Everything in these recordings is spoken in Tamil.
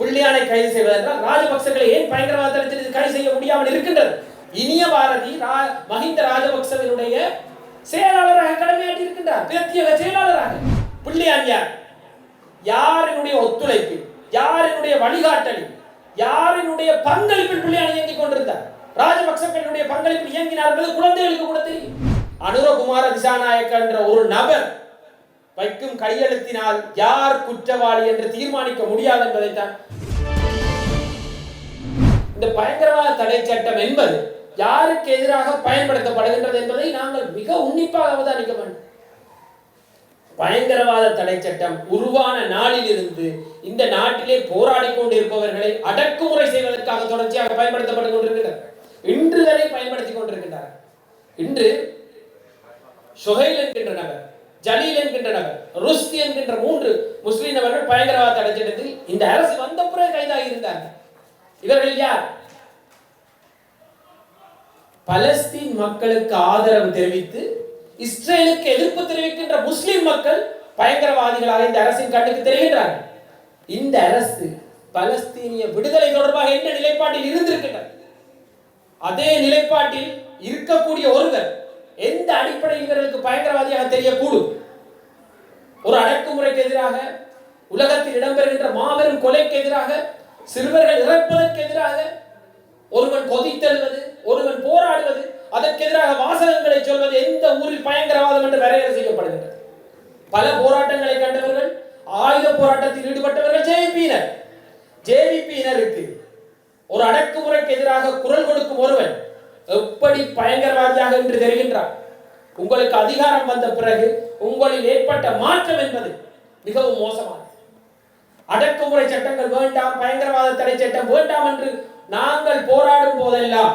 பிள்ளையானை கைது செய்வதென்றால் ராஜபக்சர்களை ஏன் பயங்கரவாத தளத்தில் கைது செய்ய முடியாமல் இருக்கின்றது? இனிய பாரதி மஹிந்த ராஜபக்சவினுடைய செயலாளராக கடமையாற்றி இருக்கின்றார். பிரத்யேக செயலாளராக. பிள்ளையான் யார் யாரினுடைய ஒத்துழைப்பு யாரினுடைய வழிகாட்டலில் யாரினுடைய பங்களிப்பில் பிள்ளையான் இயங்கிக் கொண்டிருந்தார்? ராஜபக்சர்களுடைய பங்களிப்பில் இயங்கினார் என்பது குழந்தைகளுக்கு கூட தெரியும். அனுரகுமார திசாநாயக்க என்ற ஒரு நபர் வைக்கும் கையெழுத்தினால் யார் குற்றவாளி என்று தீர்மானிக்க முடியாது என்பதைத்தான். இந்த பயங்கரவாத தடை சட்டம் என்பது யாருக்கு எதிராக பயன்படுத்தப்படுகின்றது என்பதை நாங்கள் மிக உன்னிப்பாக அவதானிக்க வேண்டும். பயங்கரவாத தடை சட்டம் உருவான நாளிலிருந்து இந்த நாட்டிலே போராடி கொண்டிருப்பவர்களை அடக்குமுறை செய்வதற்காக தொடர்ச்சியாக பயன்படுத்தப்பட்டுக் கொண்டிருக்கிறார் இன்று வரை பயன்படுத்திக் கொண்டிருக்கின்றார் இன்று ஷொஹைல் என்கின்ற நபர் ஜலீல் என்கின்ற நபர் ருஸ்தி என்கின்ற மூன்று முஸ்லீம் நபர்கள் பயங்கரவாத தடை இந்த அரசு வந்த பிறகு கைதாகி இருந்தார்கள் இவர்கள் யார்? பலஸ்தீன் மக்களுக்கு ஆதரவு தெரிவித்து இஸ்ரேலுக்கு எதிர்ப்பு தெரிவிக்கின்ற முஸ்லிம் மக்கள் பயங்கரவாதிகளாக இந்த அரசின் கண்ணுக்கு தெரிகின்றார்கள். இந்த அரசு பலஸ்தீனிய விடுதலை தொடர்பாக என்ன நிலைப்பாட்டில் இருந்திருக்கின்றது? அதே நிலைப்பாட்டில் இருக்கக்கூடிய ஒருவர் எந்த அடிப்படையில் இவர்களுக்கு பயங்கரவாதியாக தெரியக்கூடும்? ஒரு அடக்குமுறைக்கு எதிராக உலகத்தில் இடம்பெறுகின்ற மாபெரும் கொலைக்கு எதிராக சிறுவர்கள் இறப்பதற்கு எதிராக ஒருவன் கொதித்தெழுவது ஒருவன் போராடுவது அதற்கு எதிராக வாசகங்களை சொல்வது எந்த ஊரில் பயங்கரவாதம் என்று வரையறை செய்யப்படுகின்றது? பல போராட்டங்களை கண்டவர்கள் ஆயுத போராட்டத்தில் ஈடுபட்டவர்கள் ஜேவிபியினர். ஜேவிபியினருக்கு ஒரு அடக்குமுறைக்கு எதிராக குரல் கொடுக்கும் ஒருவன் எப்படி பயங்கரவாதியாக என்று தெரிகின்றார்? உங்களுக்கு அதிகாரம் வந்த பிறகு உங்களில் ஏற்பட்ட மாற்றம் என்பது மிகவும் மோசமானது. அடக்குமுறை சட்டங்கள் வேண்டாம் பயங்கரவாத தடை சட்டம் வேண்டாம் என்று நாங்கள் போராடும் போதெல்லாம்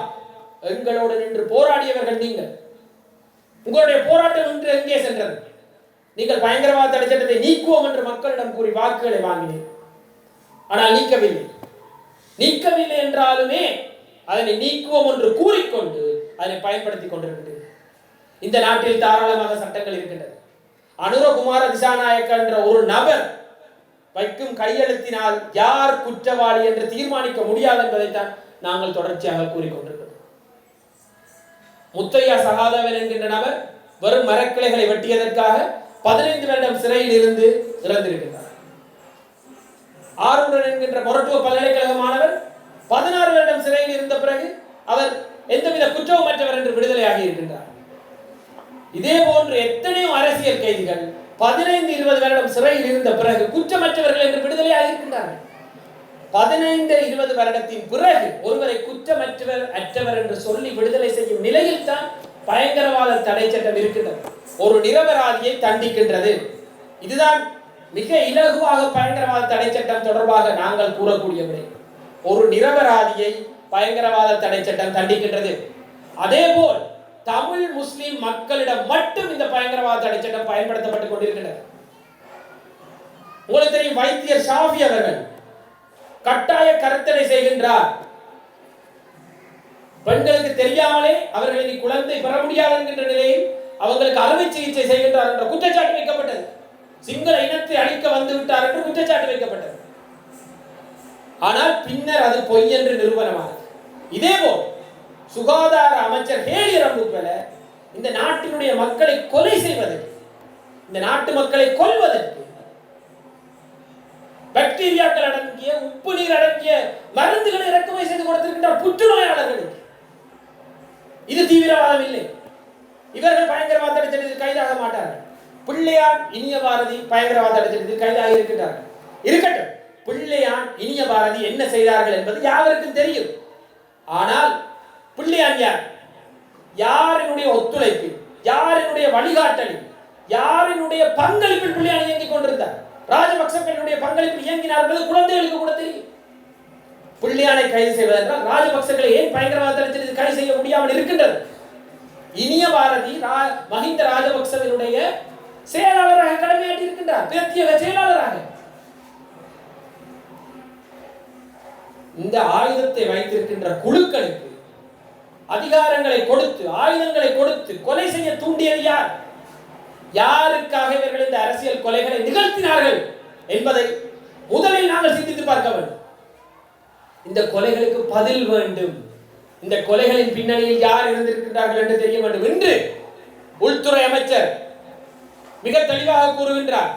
எங்களோடு நின்று போராடியவர்கள் நீங்கள். உங்களுடைய போராட்டம் இன்று எங்கே சென்றது? நீங்கள் பயங்கரவாத தடை சட்டத்தை நீக்குவோம் என்று மக்களிடம் கூறி வாக்குகளை வாங்கினீர்கள். ஆனால் நீக்கவில்லை. நீக்கவில்லை என்றாலுமே அதனை நீக்குவோம் என்று கூறிக்கொண்டு அதனை பயன்படுத்திக் கொண்டிருக்கிறது இந்த நாட்டில் தாராளமாக சட்டங்கள் இருக்கின்றது அனுரகுமார திசாநாயக்க என்ற ஒரு நபர் வைக்கும் கையெழுத்தினால் யார் குற்றவாளி என்று தீர்மானிக்க முடியாது என்பதைத்தான் நாங்கள் தொடர்ச்சியாக கூறிக்கொண்டிருக்கிறோம். முத்தையா சகாதவன் என்கின்ற நபர் வெறும் மரக்கிளைகளை வெட்டியதற்காக பதினைந்து வருடம் சிறையில் இருந்து இறந்திருக்கிறார். ஆரூரன் என்கின்ற மொரட்டுவ பல்கலைக்கழக மாணவர் பதினாறு வருடம் சிறையில் இருந்த பிறகு அவர் எந்தவித குற்றமற்றவர் என்று விடுதலையாகி இருக்கின்றார். இதே போன்று எத்தனையோ அரசியல் கைதிகள் பதினைந்து இருபது வருடம் சிறையில் இருந்த பிறகு குற்றமற்றவர்கள் என்று விடுதலையாகி இருக்கின்றார்கள். பதினைந்து இருபது வருடத்தின் பிறகு ஒருவரை குற்றமற்றவர் அற்றவர் என்று சொல்லி விடுதலை செய்யும் நிலையில் தான் பயங்கரவாத தடை சட்டம் இருக்கின்றது. ஒரு நிரபராதியை தண்டிக்கின்றது. இதுதான் மிக இலகுவாக பயங்கரவாத தடை சட்டம் தொடர்பாக நாங்கள் கூறக்கூடிய விடை ஒரு நிரபராதியை பயங்கரவாத தடை சட்டம் தண்டிக்கின்றது. அதேபோல் தமிழ் முஸ்லிம் மக்களிடம் மட்டும் இந்த பயங்கரவாத தடை சட்டம் பயன்படுத்தப்பட்டுக் கொண்டிருக்கின்றது. உங்களுக்கு தெரியும் வைத்தியர் ஷாஃபி அவர்கள் கட்டாய கருத்தடை செய்கின்றார். பெண்களுக்கு தெரியாமலே அவர்கள் இனி குழந்தை பெற முடியாது என்கின்ற நிலையில் அவங்களுக்கு அறுவை சிகிச்சை செய்கின்றார் என்ற குற்றச்சாட்டு வைக்கப்பட்டது. சிங்கள இனத்தை அழிக்க வந்து விட்டார் என்று குற்றச்சாட்டு வைக்கப்பட்டது. ஆனால் பின்னர் அது பொய் என்று நிரூபணமானது இதேபோல் சுகாதார அமைச்சர் ஹேலி ரம்புக்வெல இந்த நாட்டினுடைய மக்களை கொலை செய்வதற்கு இந்த நாட்டு மக்களை கொல்வதற்கு பாக்டீரியாக்கள் அடங்கிய உப்பு நீர் அடங்கிய மருந்துகளை இறக்குமதி செய்து கொடுத்திருக்கின்ற புற்றுநோயாளர்களுக்கு இது தீவிரவாதம் இல்லை. இவர்கள் பயங்கரவாத சட்டத்தில் கைதாக மாட்டார்கள். பிள்ளையார் இனிய பாரதி பயங்கரவாத சட்டத்தில் கைதாக இருக்கின்றார்கள். இருக்கட்டும். பிள்ளையான் இனிய பாரதி என்ன செய்தார்கள் என்பது யாவருக்கும் தெரியும். ஆனால் பிள்ளையான் யார் யாரினுடைய ஒத்துழைப்பு யாரினுடைய வழிகாட்டலில் யாரினுடைய பங்களிப்பில் பிள்ளையான் இயங்கிக் கொண்டிருந்தார். ராஜபக்சர்களுடைய பங்களிப்பில் இயங்கினார் என்பது குழந்தைகளுக்கு கூட தெரியும். பிள்ளையானை கைது செய்வதென்றால் ராஜபக்சர்களை ஏன் பயங்கரவாதத்தில் கைது செய்ய முடியாமல் இருக்கின்றது? இனிய பாரதி ரா- மஹிந்த ராஜபக்சவினுடைய செயலாளராக கடமையாற்றி இருக்கின்றார். பிரத்யேக செயலாளராக. இந்த ஆயுதத்தை வைத்திருக்கின்ற குழுக்களுக்கு அதிகாரங்களை கொடுத்து ஆயுதங்களை கொடுத்து கொலை செய்ய தூண்டியது யார்? யாருக்காக இவர்கள் இந்த அரசியல் கொலைகளை நிகழ்த்தினார்கள் என்பதை முதலில் நாங்கள் சிந்தித்து பார்க்க வேண்டும். இந்த கொலைகளுக்கு பதில் வேண்டும். இந்த கொலைகளின் பின்னணியில் யார் இருந்திருக்கிறார்கள் என்று தெரிய வேண்டும் என்று உள்துறை அமைச்சர் மிக தெளிவாக கூறுகின்றார்.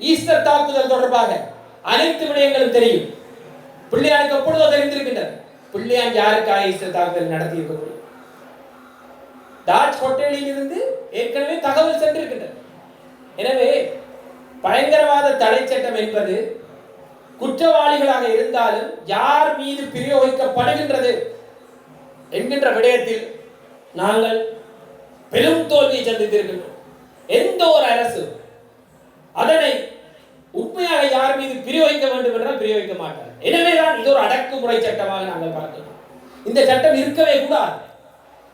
ஈஸ்டர் தாக்குதல் தொடர்பாக அனைத்து விடயங்களும் தெரியும். பிள்ளையாருக்கு எப்பொழுதோ தெரிந்திருக்கின்றது. பிள்ளையான் யாருக்காக ஈஸ்டர் தாக்குதல் நடத்தி இருக்கக்கூடிய முடியும் தாஜ் ஹோட்டலில் இருந்து ஏற்கனவே தகவல் சென்றிருக்கின்றது. எனவே பயங்கரவாத தடை சட்டம் என்பது குற்றவாளிகளாக இருந்தாலும் யார் மீது பிரயோகிக்கப்படுகின்றது என்கின்ற விடயத்தில் நாங்கள் பெரும் தோல்வியை சந்தித்திருக்கின்றோம். எந்த ஒரு அரசு அதனை உண்மையாக யார் மீது பிரயோகிக்க வேண்டும் என்றால் பிரயோகிக்க மாட்டார். எனவேதான் இது ஒரு அடக்குமுறை சட்டமாக நாங்கள் பார்க்கிறோம். இந்த சட்டம் இருக்கவே கூடாது.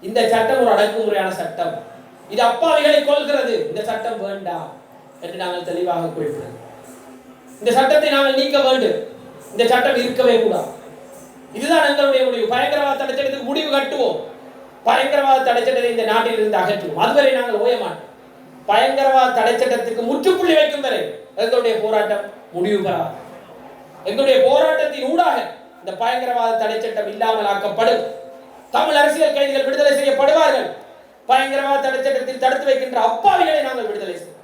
இந்த சட்டம் ஒரு அடக்குமுறையான சட்டம். இது அப்பாவிகளை கொள்கிறது இந்த சட்டம் வேண்டாம் என்று நாங்கள் தெளிவாக குறிப்பிடுகிறோம். இந்த சட்டத்தை நாங்கள் நீக்க வேண்டும். இந்த சட்டம் இருக்கவே கூடாது. இதுதான் எங்களுடைய முடிவு. பயங்கரவாத தடை சட்டத்துக்கு முடிவு கட்டுவோம். பயங்கரவாத தடை சட்டத்தை இந்த நாட்டில் இருந்து அகற்றுவோம். அதுவரை நாங்கள் ஓய மாட்டோம். பயங்கரவாத தடை சட்டத்திற்கு முற்றுப்புள்ளி வைக்கும் வரை எங்களுடைய போராட்டம் முடிவு பெறாது. எங்களுடைய போராட்டத்தின் ஊடாக இந்த பயங்கரவாத தடை சட்டம் இல்லாமல் ஆக்கப்படும். தமிழ் அரசியல் கைதிகள் விடுதலை செய்யப்படுவார்கள். பயங்கரவாத தடை சட்டத்தில் தடுத்து வைக்கின்ற அப்பாவிகளை நாங்கள் விடுதலை செய்வோம்.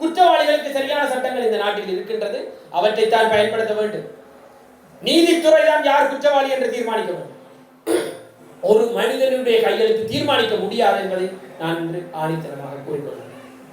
குற்றவாளிகளுக்கு சரியான சட்டங்கள் இந்த நாட்டில் இருக்கின்றது. அவற்றை தான் பயன்படுத்த வேண்டும். நீதித்துறை தான் யார் குற்றவாளி என்று தீர்மானிக்க வேண்டும் ஒரு மனிதனுடைய கையெழுத்து தீர்மானிக்க முடியாது என்பதை நான் இன்று ஆணித்தனமாக கூறிக்கொள்கிறேன்.